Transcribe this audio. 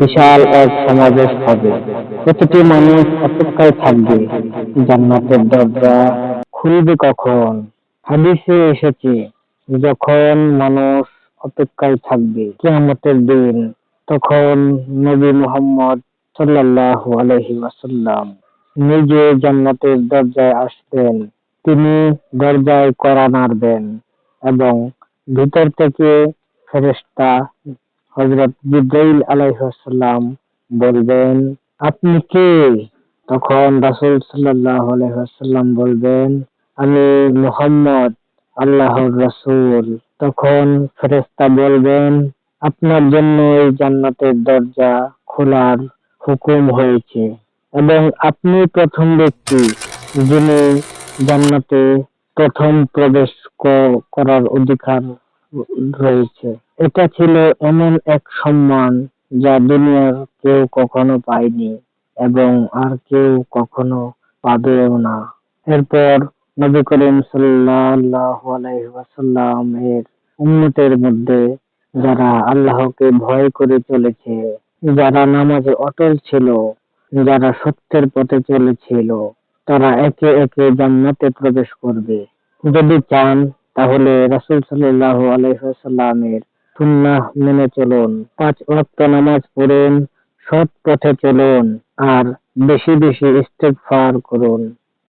বিশাল এক সমাবেশ হবে। প্রতিটি মানুষ অপেক্ষায় থাকবে। জান্নাতের দরজা খুলবে কখন? হাদিসে এসেছে, যখন মানুষ অপেক্ষায় থাকবে কেয়ামতের দিন, তখন নবী মুহাম্মদ সাল্লাল্লাহু আলাইহি ওয়াসাল্লাম নিজে জান্নাতের দরজায় আসবেন। তিনি দরজায় কড়া নাড়বেন এবং ভিতর থেকে ফেরেশতা হযরত জিব্রাইল আলাইহিসসালাম বলবেন, আপনি কে? তখন রাসূল সাল্লাল্লাহু আলাইহি ওয়াসাল্লাম বলবেন, আমি মুহাম্মদ, আল্লাহর রাসূল। তখন ফেরেশতা বলবেন, আপনার জন্য এই জান্নাতের দরজা খোলার হুকুম হয়েছে এবং আপনি প্রথম ব্যক্তি যিনি জান্নাতে প্রথম প্রবেশ করার অধিকার রয়েছে। এটা ছিল এমন এক সম্মান যা দুনিয়ার কেউ কখনো পায়নি এবং আর কেউ কখনো পাবেও না। এরপর নবী করিম ওয়াসাল্লাম এর উম্মতের মধ্যে যারা আল্লাহকে ভয় করে চলেছে, যারা নামাজে অটল ছিল, যারা সত্যের পথে চলেছিল, তারা একে একে জান্নাতে প্রবেশ করবে। যদি চান তাহলে রাসূল সাল্লাল্লাহু আলাইহি ওয়াসাল্লামের সুন্নাহ মেনে চলুন। পাঁচ ওয়াক্ত নামাজ পড়ুন, সৎ পথে চলুন, আর বেশি বেশি ইস্তেগফার করুন।